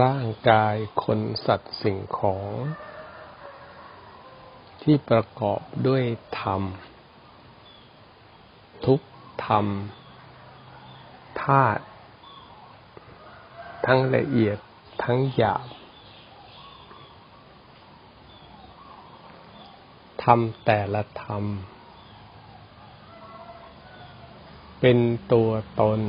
ร่างกายคนสัตว์สิ่งของ ที่ประกอบด้วยธรรม ทุกธรรมธาตุทั้งละเอียดทั้งหยาบธรรมแต่ละธรรม เป็นตัวตน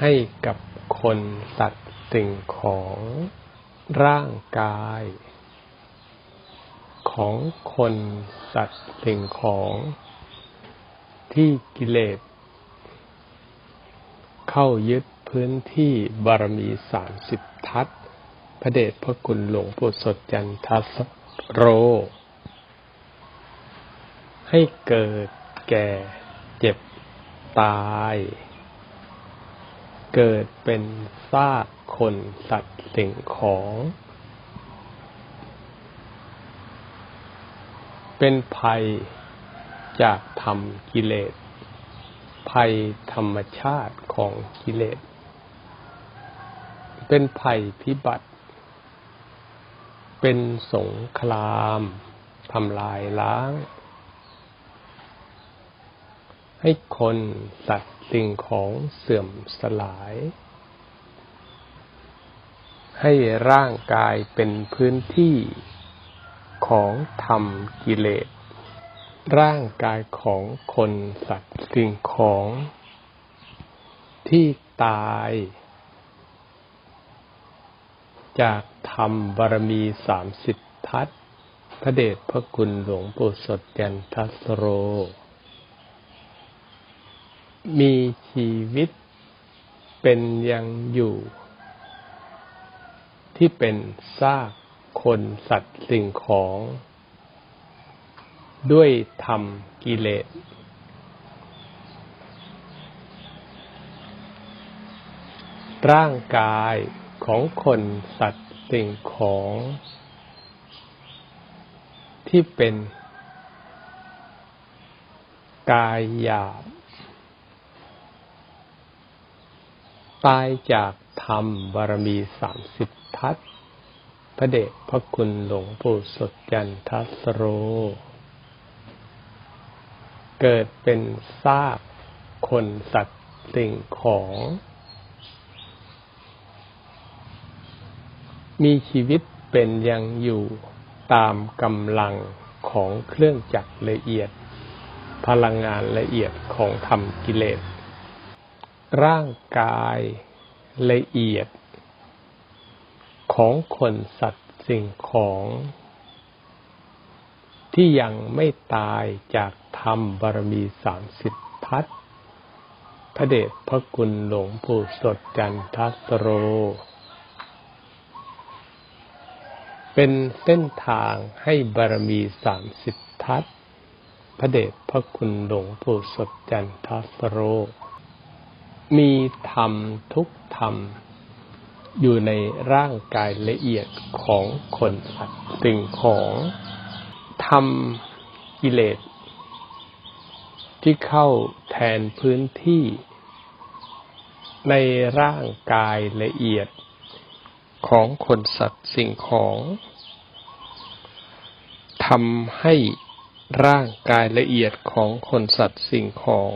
ให้กับคนสัตว์สิ่งของร่างกาย ของคนสัตว์สิ่งของ ที่กิเลส เข้ายึดพื้นที่บารมีสามสิบทัศพระเดชพระคุณหลวงปู่สดจันทัสโร ให้เกิดแก่เจ็บตาย เกิดเป็นซากคนสัตว์สิ่งของ เป็นภัยจากธรรมกิเลส ภัยธรรมชาติของกิเลส เป็นภัยพิบัติ เป็นสงครามทำลายล้าง ให้คนสัตว์ สิ่งของเสื่อมสลาย ให้ร่างกายเป็นพื้นที่ของธรรมกิเลส ร่างกายของคนสัตว์สิ่งของ ที่ตาย จากธรรมบารมีสามสิบทัศพระเดชพระคุณหลวงปู่สดยันทัสโร มีชีวิตเป็นยังอยู่ ที่เป็นซากคนสัตว์สิ่งของ ด้วยธรรมกิเลส ร่างกายของคนสัตว์สิ่งของ ที่เป็น กายหยาบ ตายจากธรรมบารมีสามสิบทัศพระเดชพระคุณหลวงปู่สดจันทัสโร เกิดเป็นซากคนสัตว์สิ่งของ มีชีวิตเป็นยังอยู่ตามกำลังของเครื่องจักรละเอียด พลังงานละเอียดของธรรมกิเลส ร่างกายละเอียด ของคนสัตว์สิ่งของ ที่ยังไม่ตายจากธรรมบารมีสามสิบทัศพระเดชพระคุณหลวงปู่สดจันทัสโร เป็นเส้นทางให้บารมีสามสิบทัศพระเดชพระคุณหลวงปู่สดจันทัสโร มีธรรมทุกธรรม อยู่ในร่างกายละเอียดของคนสัตว์สิ่งของธรรมกิเลส ที่เข้าแทนพื้นที่ ในร่างกายละเอียดของคนสัตว์สิ่งของทำให้ร่างกายละเอียดของคนสัตว์สิ่งของ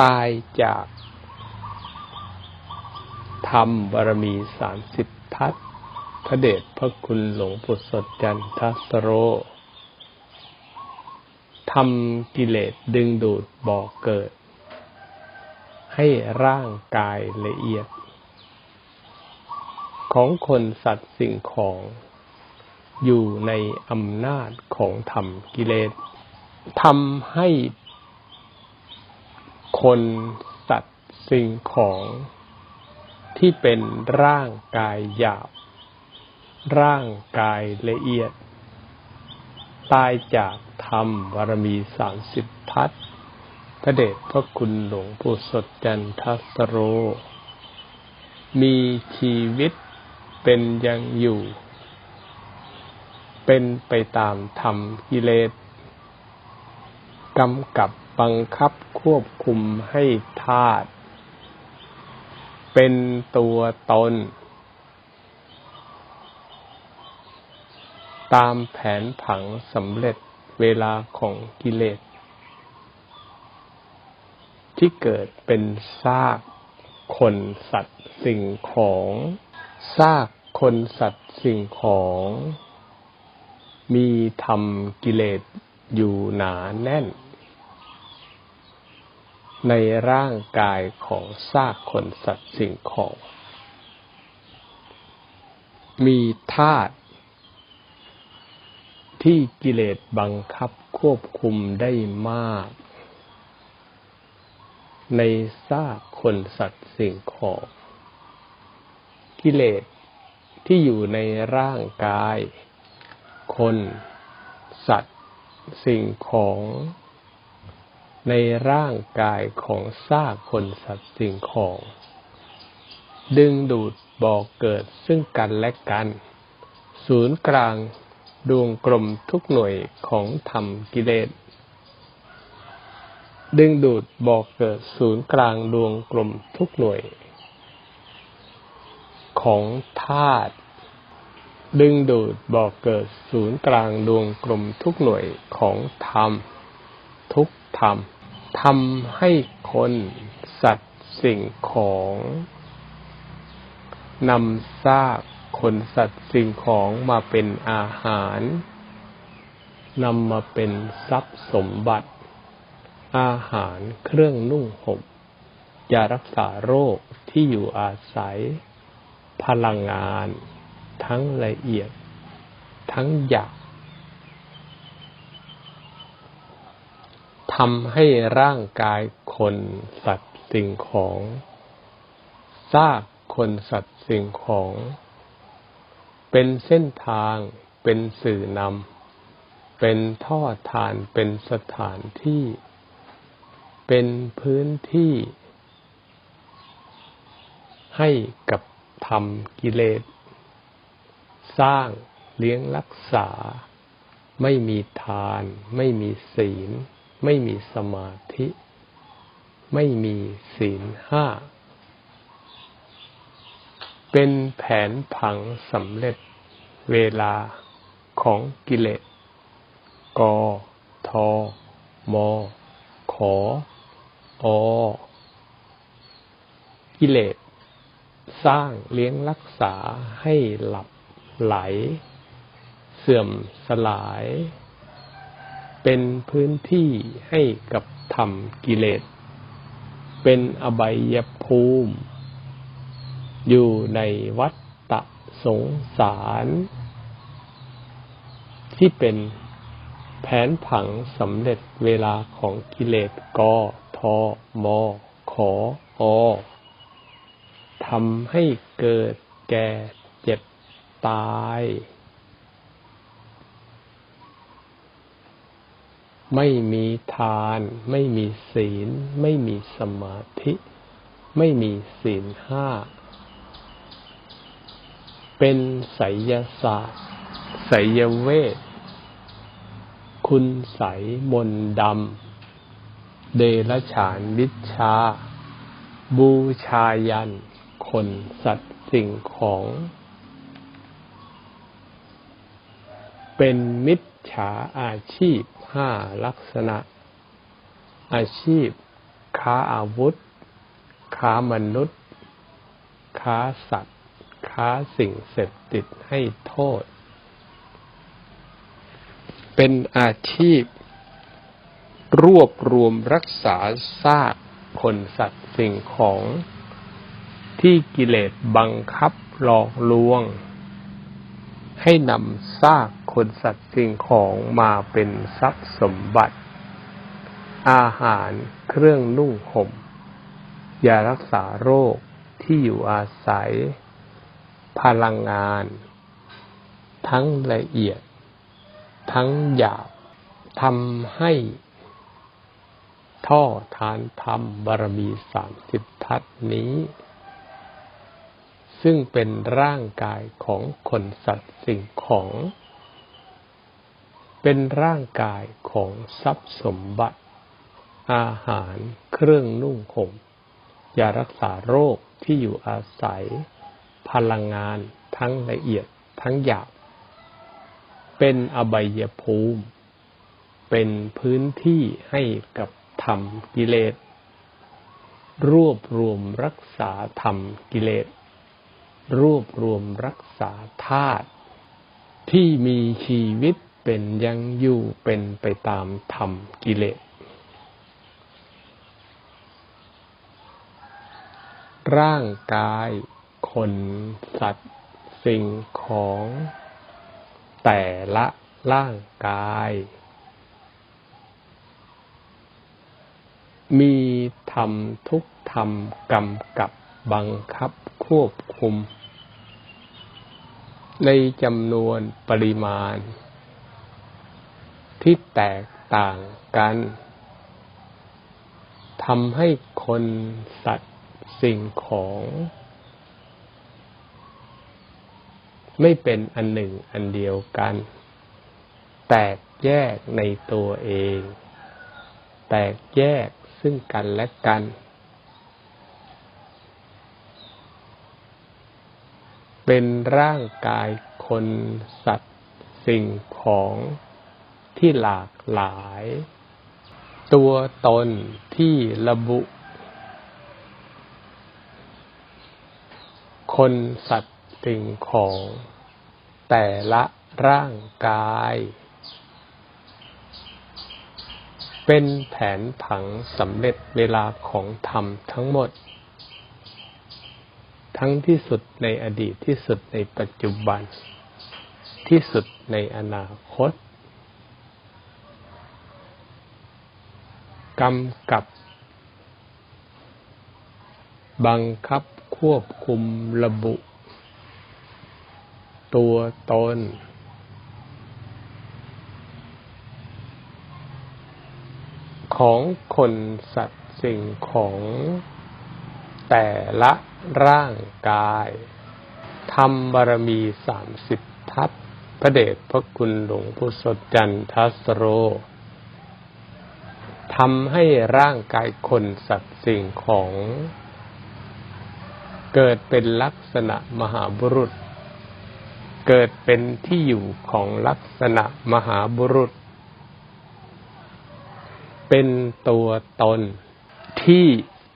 ตายจากธรรมบารมีสามสิบทัศพระเดชพระคุณหลวงปู่สดจันทสโรทำกิเลสดึงดูดบ่อเกิด ให้ร่างกายละเอียด ของคนสัตว์สิ่งของ อยู่ในอำนาจของธรรมกิเลสทำให้ คนสัตว์สิ่งของที่เป็นร่างกายหยาบ ร่างกายละเอียด ตายจากธรรมบารมีสามสิบทัศพระเดชพระคุณหลวงปู่สดจันทัสโร มีชีวิตเป็นยังอยู่ เป็นไปตามธรรมกิเลสกำกับ บังคับควบคุมให้ธาตุเป็นตัวตน ตามแผนผังสำเร็จเวลาของกิเลส ที่เกิดเป็นซากคนสัตว์สิ่งของซากคนสัตว์สิ่งของ มีธรรมกิเลสอยู่หนาแน่น ในร่างกายของซากคนสัตว์สิ่งของ มีธาตุที่กิเลสบังคับควบคุมได้มาก ในซากคนสัตว์สิ่งของ กิเลสที่อยู่ในร่างกาย คน สัตว์ สิ่งของ ในร่างกายของซากคนสัตว์สิ่งของ ดึงดูดบ่อกเกิดซึ่งกันและกัน ศูนย์กลางดวงกลมทุกหน่วยของธรรมกิเลส ดึงดูดบ่อกเกิดศูนย์กลางดวงกลมทุกหน่วย ของธาตุดึงดูดบ่อกเกิดศูนย์กลางดวงกลมทุกหน่วยของธรรมทุกธรรม ทำให้คนสัตว์สิ่งของนำซากคนสัตว์สิ่งของมาเป็นอาหารนำมาเป็นทรัพย์สมบัติ อาหารเครื่องนุ่งห่มยารักษาโรคที่อยู่อาศัย พลังงาน ทั้งละเอียด ทั้งหยาบ ทำให้ร่างกายคนสัตว์สิ่งของซากคนสัตว์สิ่งของ เป็นเส้นทางเป็นสื่อนำเป็นท่อทานเป็นสถานที่ เป็นพื้นที่ ให้กับธรรมกิเลส สร้างเลี้ยงรักษา ไม่มีทาน ไม่มีศีล ไม่มีสมาธิ ไม่มีศีลห้า เป็นแผนผังสำเร็จเวลาของกิเลสกทมขออกิเลสสร้างเลี้ยงรักษาให้หลับไหล เสื่อมสลาย เป็นพื้นที่ให้กับธรรมกิเลส เป็นอบายภูมิ อยู่ในวัฏฏะสงสาร ที่เป็นแผนผังสำเร็จเวลาของกิเลสกทมขออทำให้เกิดแก่เจ็บตาย ไม่มีทาน ไม่มีศีล ไม่มีสมาธิ ไม่มีศีลห้า เป็นไสยศาสตร์ไสยเวท คุณใสมนดำ เดรฉานวิชา บูชายัน คนสัตว์สิ่งของ เป็นมิจ ฉาอาชีพห้าลักษณะ อาชีพ ค้าอาวุธ ค้ามนุษย์ ค้าสัตว์ ค้าสิ่งเสพติดให้โทษ เป็นอาชีพ รวบรวมรักษาซากคนสัตว์สิ่งของที่กิเลสบังคับหลอกลวง ให้นำซากคนสัตว์สิ่งของมาเป็นทรัพย์สมบัติ อาหารเครื่องนุ่งห่มยารักษาโรคที่อยู่อาศัย พลังงาน ทั้งละเอียด ทั้งหยาบทำให้ท่อทานธรรมบารมีสามสิบทัศนี้ ซึ่งเป็นร่างกายของคนสัตว์สิ่งของ เป็นร่างกายของทรัพย์สมบัติ อาหารเครื่องนุ่งห่มยารักษาโรคที่อยู่อาศัย พลังงานทั้งละเอียดทั้งหยาบ เป็นอบายภูมิ เป็นพื้นที่ให้กับธรรมกิเลส รวบรวมรักษาธรรมกิเลส รวบรวมรักษาธาตุที่มีชีวิตเป็นยังอยู่เป็นไปตามธรรมกิเลส ร่างกายคนสัตว์สิ่งของ แต่ละร่างกาย มีธรรมทุกธรรมกำกับบังคับ ควบคุม ในจำนวนปริมาณ ที่แตกต่างกันทำให้คนสัตว์สิ่งของ ไม่เป็นอันหนึ่งอันเดียวกัน แตกแยกในตัวเอง แตกแยกซึ่งกันและกัน เป็นร่างกายคนสัตว์สิ่งของที่หลากหลาย ตัวตนที่ระบุ คนสัตว์สิ่งของ แต่ละร่างกาย เป็นแผนผังสำเร็จเวลาของธรรมทั้งหมด ทั้งที่สุดในอดีตที่สุดในปัจจุบัน ที่สุดในอนาคต กำกับ บังคับควบคุมระบุ ตัวตน ของคนสัตว์สิ่งของ แต่ละร่างกายทำบารมีสามสิบทัศพระเดชพระคุณหลวงพุสดจันทัสโรทำให้ร่างกายคนสัตว์สิ่งของ เกิดเป็นลักษณะมหาบุรุษ เกิดเป็นที่อยู่ของลักษณะมหาบุรุษ เป็นตัวตนที่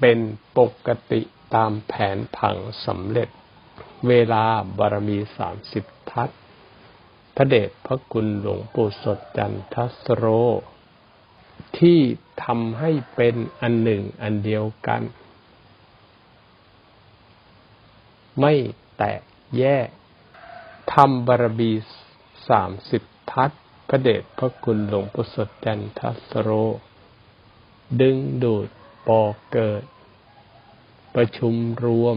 เป็นปกติตามแผนผังสำเร็จ เวลาบารมีสามสิบทัศพระเดชพระคุณหลวงปู่สดจันทสโร ที่ทำให้เป็นอันหนึ่งอันเดียวกัน ไม่แตกแยกทำบารมีสามสิบทัศพระเดชพระคุณหลวงปู่สดจันทัสโร ดึงดูด อเกิด ประชุมรวม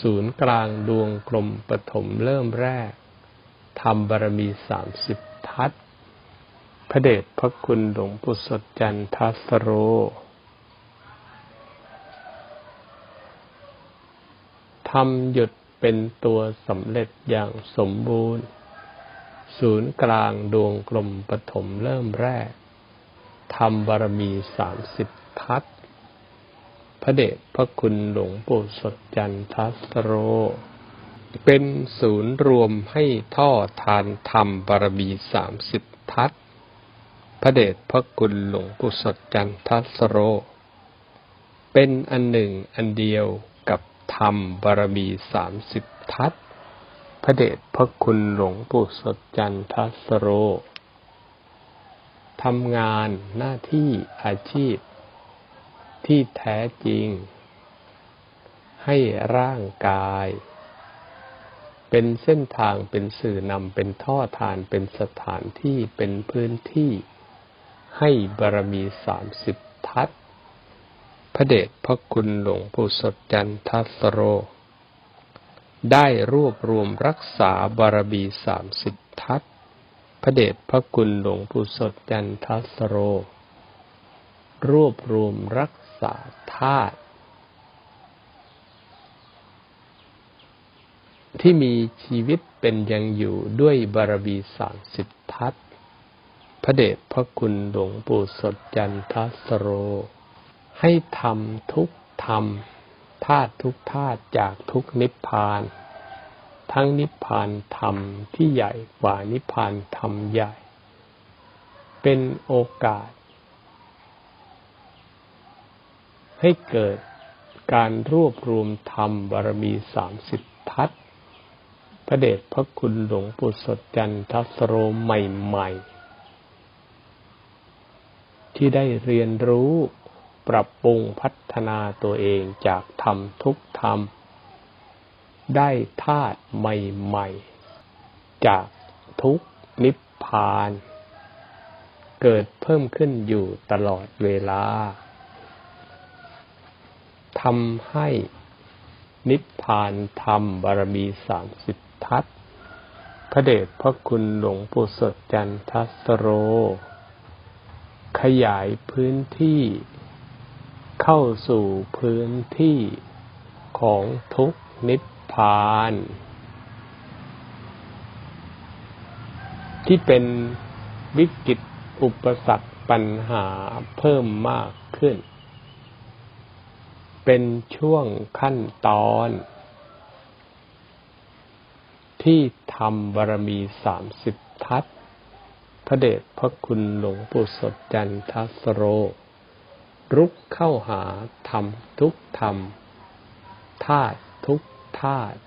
ศูนย์กลางดวงกลมปฐมเริ่มแรกทำบารมีสามสิบทัศพระเดชพระคุณหลวงปู่สดจันทัสโร ทำหยุดเป็นตัวสำเร็จอย่างสมบูรณ์ ศูนย์กลางดวงกลมปฐมเริ่มแรกทำบารมีสามสิบ ทัศพระเดชพระคุณหลวงปู่สดจันทัสโร เป็นศูนย์รวมให้ท่อทานธรรมบารมีสามสิบทัศพระเดชพระคุณหลวงปู่สดจันทัสโร เป็นอันหนึ่งอันเดียวกับธรรมบารมีสามสิบทัศพระเดชพระคุณหลวงปู่สดจันทัสโรทำงานหน้าที่อาชีพ ที่แท้จริง ให้ร่างกาย เป็นเส้นทางเป็นสื่อนำเป็นท่อทานเป็นสถานที่เป็นพื้นที่ ให้บารมีสามสิบทัศพระเดชพระคุณหลวงปู่สดจันทัสโร ได้รวบรวมรักษาบารมีสามสิบทัศพระเดชพระคุณหลวงปู่สดจันทัสโร รวบรวมรัก ษาธาตุที่มีชีวิตเป็นยังอยู่ด้วยบารมีสามสิบทัศพระเดชพระคุณหลวงปู่สดจันทสโร ให้ทำทุกธรรมธาตุทุกธาตุจากทุกนิพพาน ทั้งนิพพานธรรมที่ใหญ่กว่านิพพานธรรมใหญ่ เป็นโอกาส ให้เกิดการรวบรวมธรรมบารมีสามสิบทัศพระเดชพระคุณหลวงปู่สดจันทัสโรใหม่ๆ ที่ได้เรียนรู้ปรับปรุงพัฒนาตัวเองจากธรรมทุกธรรม ได้ธาตุใหม่ๆ จากทุกนิพพาน เกิดเพิ่มขึ้นอยู่ตลอดเวลาำให้นิพพานธรรมบารมีสามสิบทัศพระเดชพระคุณหลวงปู่สดจันทัสโร ขยายพื้นที่เข้าสู่พื้นที่ของทุกนิพพาน ที่เป็นวิกฤตอุปสรรคปัญหาเพิ่มมากขึ้น เป็นช่วงขั้นตอน ที่ทำบารมีสามสิบทัศพระเดชพระคุณหลวงปู่สดจันทัสโร รุกเข้าหาธรรมทุกธรรมธาตุทุกธาตุ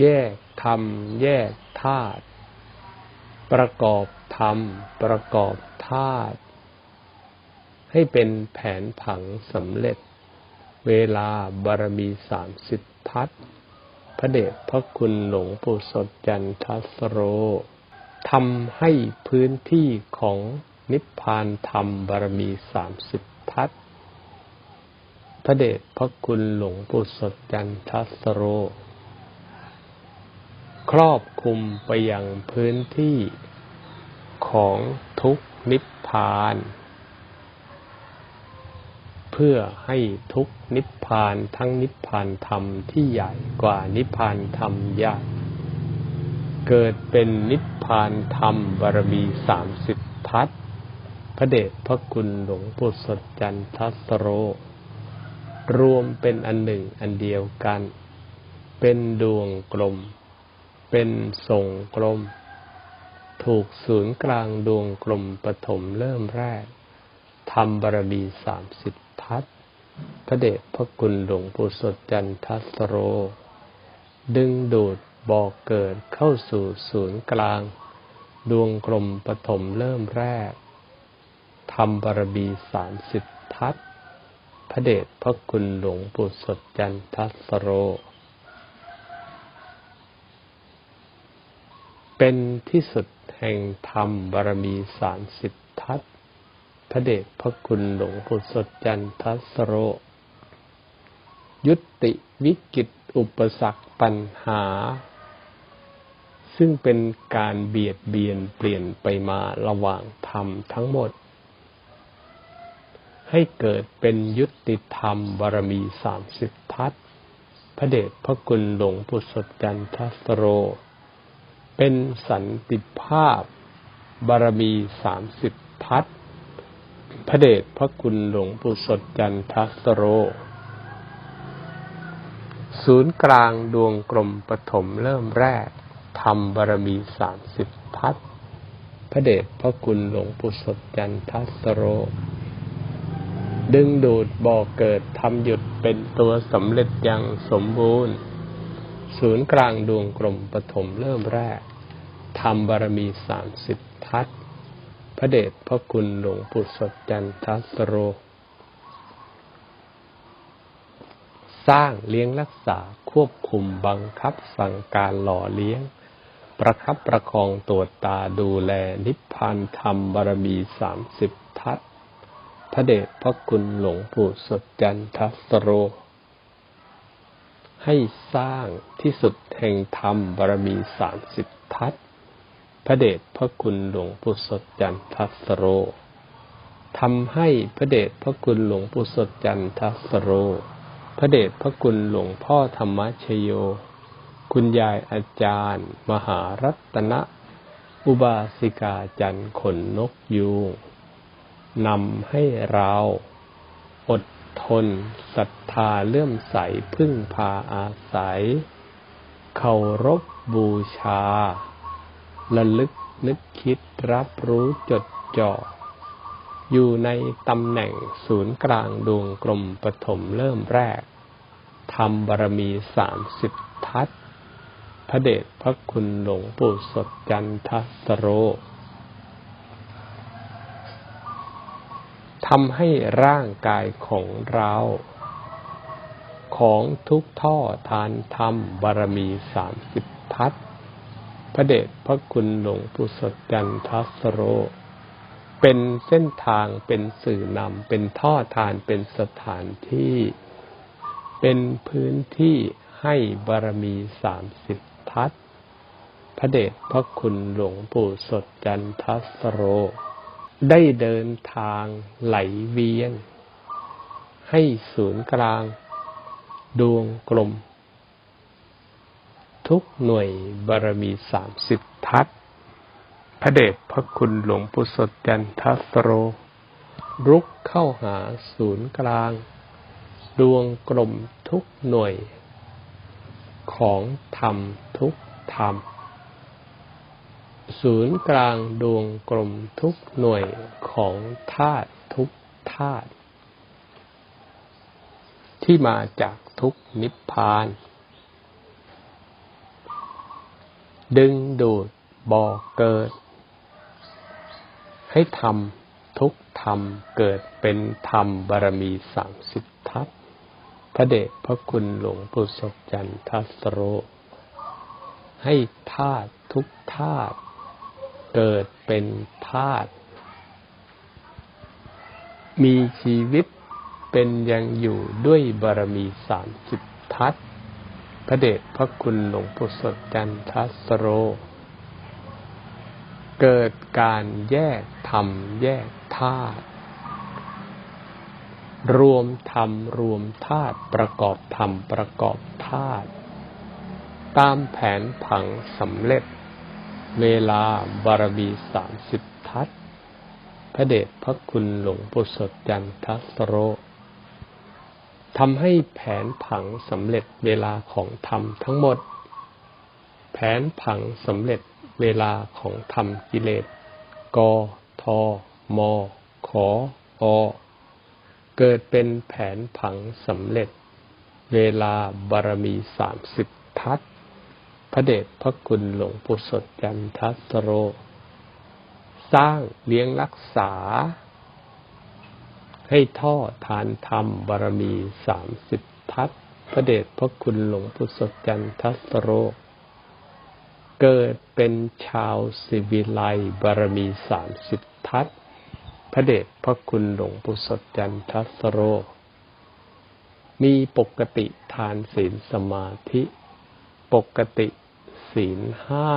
แยกธรรม แยกธาตุประกอบธรรม ประกอบธาตุ ให้เป็นแผนผังสำเร็จ เวลาบารมีสามสิบทัศพระเดชพระคุณหลวงปู่สดจันทัสโรทำให้พื้นที่ของนิพพานธรรมบารมีสามสิบทัศพระเดชพระคุณหลวงปู่สดจันทัสโร ครอบคุมไปยังพื้นที่ของทุกนิพพาน เพื่อให้ทุกนิพพานทั้งนิพพานธรรมที่ใหญ่กว่านิพพานธรรมใหญ่เกิดเป็นนิพพานธรรมบารมีสามสิบทัศพระเดชพระคุณหลวงปู่สดจันทัสโร รวมเป็นอันหนึ่งอันเดียวกัน เป็นดวงกลม เป็นทรงกลม ถูกศูนย์กลางดวงกลมปฐมเริ่มแรกทำบารมีสามสิบ ทัศพระเดชพระคุณหลวงปู่สดจันทัสโร ดึงดูดบอกเกิดเข้าสู่ศูนย์กลาง ดวงกลมปฐมเริ่มแรกทำบารมีสามสิบทัศพระเดชพระคุณหลวงปู่สดจันทัสโร เป็นที่สุดแห่งธรรมบารมีสามสิบทัศ พระเดชพระคุณหลวงปู่สดจันทัสโร ยุติวิกฤตอุปสรรคปัญหา ซึ่งเป็นการเบียดเบียนเปลี่ยนไปมาระหว่างธรรมทั้งหมด ให้เกิดเป็นยุติธรรมบารมีสามสิบทัศพระเดชพระคุณหลวงปู่สดจันทัสโร เป็นสันติภาพบารมีสามสิบทัศ พระเดชพระคุณหลวงปู่สดจันทัสโร ศูนย์กลางดวงกลมปฐมเริ่มแรกทำบารมีสามสิบทัศพระเดชพระคุณหลวงปู่สดจันทัสโร ดึงดูดบ่อเกิดทำหยุดเป็นตัวสำเร็จอย่างสมบูรณ์ ศูนย์กลางดวงกลมปฐมเริ่มแรกทำบารมีสามสิบทัศ ระเดชพระคุณหลวงปู่สดจันทัสโร สร้างเลี้ยงรักษาควบคุมบังคับสั่งการหล่อเลี้ยง ประคับประคองตัวจตาดูแลนิพพานธรรมบารมีสามสิบทัศพระเดชพระคุณหลวงปู่สดจันทัสโร ให้สร้างที่สุดแห่งธรรมบารมีสามสิบทัศ พระเดชพระคุณหลวงปู่สดจันทัสโรทำให้พระเดชพระคุณหลวงปู่สดจันทัสโร พระเดชพระคุณหลวงพ่อธรรมชโย คุณยายอาจารย์ มหารัตนะ อุบาสิกาจันขนนกยูงนำให้เราอดทนศรัทธาเลื่อมใสพึ่งพาอาศัย เคารพบูชา ระลึกนึกคิดรับรู้จดจ่อ อยู่ในตำแหน่งศูนย์กลางดวงกลมปฐมเริ่มแรกทำบารมีสามสิบทัศพระเดชพระคุณหลวงปู่สดจันทสโรทำให้ร่างกายของเราของทุกท่อทานธรรมบารมีสามสิบทัศ พระเดชพระคุณหลวงปู่สดจันทสโร เป็นเส้นทางเป็นสื่อนำเป็นท่อทานเป็นสถานที่ เป็นพื้นที่ให้บารมีสามสิบทัศพระเดชพระคุณหลวงปู่สดจันทสโร ได้เดินทางไหลเวียน ให้ศูนย์กลาง ดวงกลม ทุกหน่วยบารมีสามสิบทัศพระเดชพระคุณหลวงปู่สดจันทัสโร รุกเข้าหาศูนย์กลาง ดวงกลมทุกหน่วย ของธรรมทุกธรรม ศูนย์กลางดวงกลมทุกหน่วยของธาตุทุกธาตุที่มาจากทุกนิพพาน ดึงดูดบ่อเกิด ให้ทำทุกธรรมเกิดเป็นธรรมบารมีสามสิบทัศพระเดชพระคุณหลวงปู่ศกจันทัสโร ให้ธาตุทุกธาตุเกิดเป็นธาตุมีชีวิตเป็นยังอยู่ด้วยบารมีสามสิบทัศ พระเดชพระคุณหลวงปู่สดจันทัสโร เกิดการแยกธรรมแยกธาตุรวมธรรมรวมธาตุประกอบธรรมประกอบธาตุตามแผนผังสำเร็จ เวลาบารมีสามสิบทัศพระเดชพระคุณหลวงปู่สดจันทัสโร ทำให้แผนผังสำเร็จเวลาของธรรมทั้งหมด แผนผังสำเร็จเวลาของธรรมกิเลสกทมขออเกิดเป็นแผนผังสำเร็จ เวลาบารมีสามสิบทัศพระเดชพระคุณหลวงปู่สดจันทัสโร สร้างเลี้ยงรักษา ให้ท่อทานธรรมบารมีสามสิบทัศพระเดชพระคุณหลวงปู่สจันทัสโรเกิดเป็นชาวสิวิไลบารมีสามสิบทัศพระเดชพระคุณหลวงปู่สจันทัสโรมีปกติทานศีลสมาธิ ปกติศีลห้า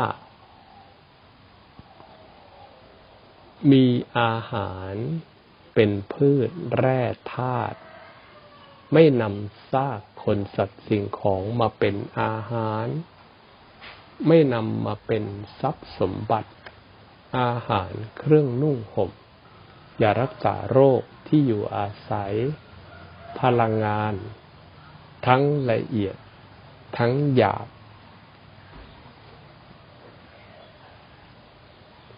มีอาหาร เป็นพืชแร่ธาตุไม่นำซากคนสัตว์สิ่งของมาเป็นอาหาร ไม่นำมาเป็นทรัพย์สมบัติ อาหารเครื่องนุ่งห่มยารักษาโรคที่อยู่อาศัย พลังงาน ทั้งละเอียด ทั้งหยาบ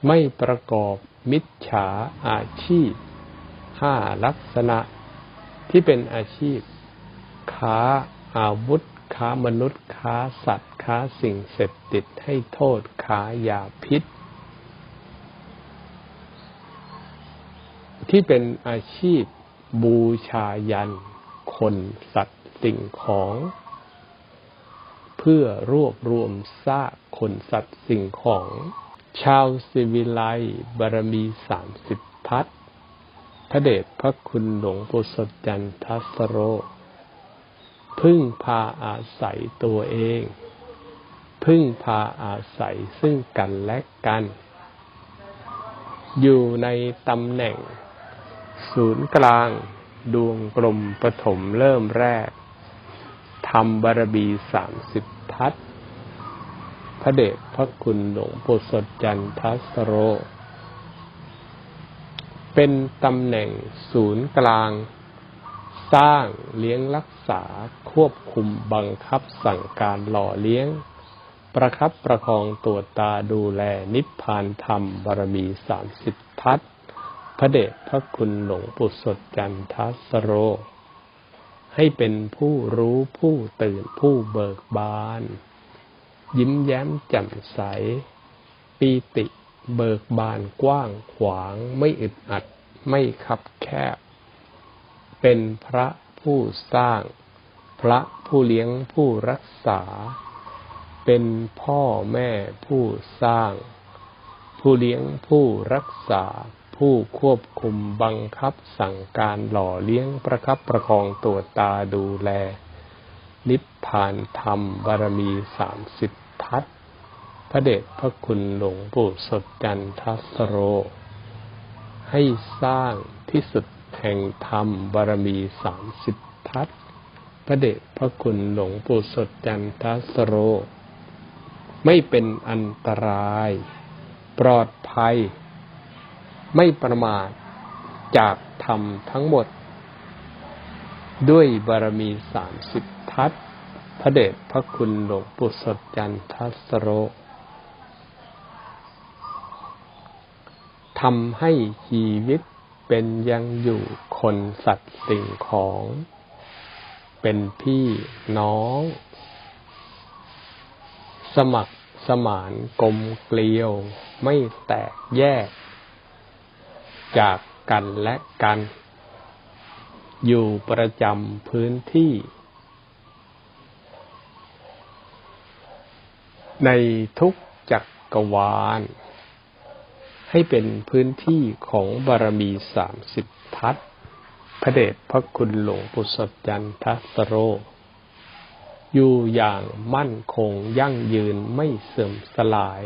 ไม่ประกอบมิจฉาอาชีพ ห้าลักษณะที่เป็นอาชีพ ค้าอาวุธ ค้ามนุษย์ ค้าสัตว์ ค้าสิ่งเสพติดให้โทษ ค้ายาพิษ ที่เป็นอาชีพ บูชายัน คนสัตว์สิ่งของ เพื่อรวบรวมซากคนสัตว์สิ่งของ ชาวสิวิไลบารมีสามสิบทัศ พระเดชพระคุณหลวงปู่สดจันทัสโร พึ่งพาอาศัยตัวเอง พึ่งพาอาศัยซึ่งกันและกัน อยู่ในตำแหน่ง ศูนย์กลาง ดวงกลมปฐมเริ่มแรกทำบารบีสามสิบทัศพระเดชพระคุณหลวงปู่สดจันทัสโร เป็นตำแหน่งศูนย์กลาง สร้างเลี้ยงรักษาควบคุมบังคับสั่งการหล่อเลี้ยง ประคับประคองตัวตาดูแลนิพพานธรรมบารมีสามสิบทัศพระเดชพระคุณหลวงปู่สดจันทัสโร ให้เป็นผู้รู้ผู้ตื่นผู้เบิกบาน ยิ้มแย้มแจ่มใส ปีติ เบิกบานกว้างขวางไม่อึดอัดไม่คับแคบ เป็นพระผู้สร้าง พระผู้เลี้ยงผู้รักษา เป็นพ่อแม่ผู้สร้าง ผู้เลี้ยงผู้รักษา ผู้ควบคุมบังคับสั่งการหล่อเลี้ยงประคับประคองตัวตาดูแล นิพพานธรรมบารมีสามสิบทัศ พระเดชพระคุณหลวงปู่สดจันทัสโร ให้สร้างที่สุดแห่งธรรมบารมีสามสิบทัศพระเดชพระคุณหลวงปู่สดจันทัสโร ไม่เป็นอันตราย ปลอดภัย ไม่ประมาทจากธรรมทั้งหมด ด้วยบารมีสามสิบทัศพระเดชพระคุณหลวงปู่สดจันทัสโร ทำให้ชีวิตเป็นยังอยู่คนสัตว์สิ่งของ เป็นพี่น้อง สมัครสมานกลมเกลียว ไม่แตกแยก จากกันและกัน อยู่ประจำพื้นที่ ในทุกจักกรวาล ให้เป็นพื้นที่ของบารมีสามสิบทัศพระเดชพระคุณหลวงปุสดจันทัสโร อยู่อย่างมั่นคงยั่งยืนไม่เสื่อมสลาย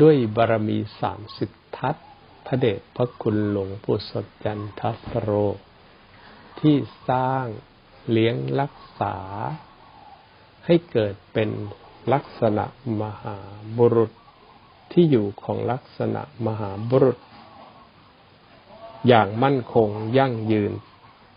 ด้วยบารมีสามสิบทัศพระเดชพระคุณหลวงปุสดจันทัสโร ที่สร้างเลี้ยงรักษาให้เกิดเป็น ลักษณะมหาบุรุษที่อยู่ของลักษณะมหาบุรุษ อย่างมั่นคงยั่งยืน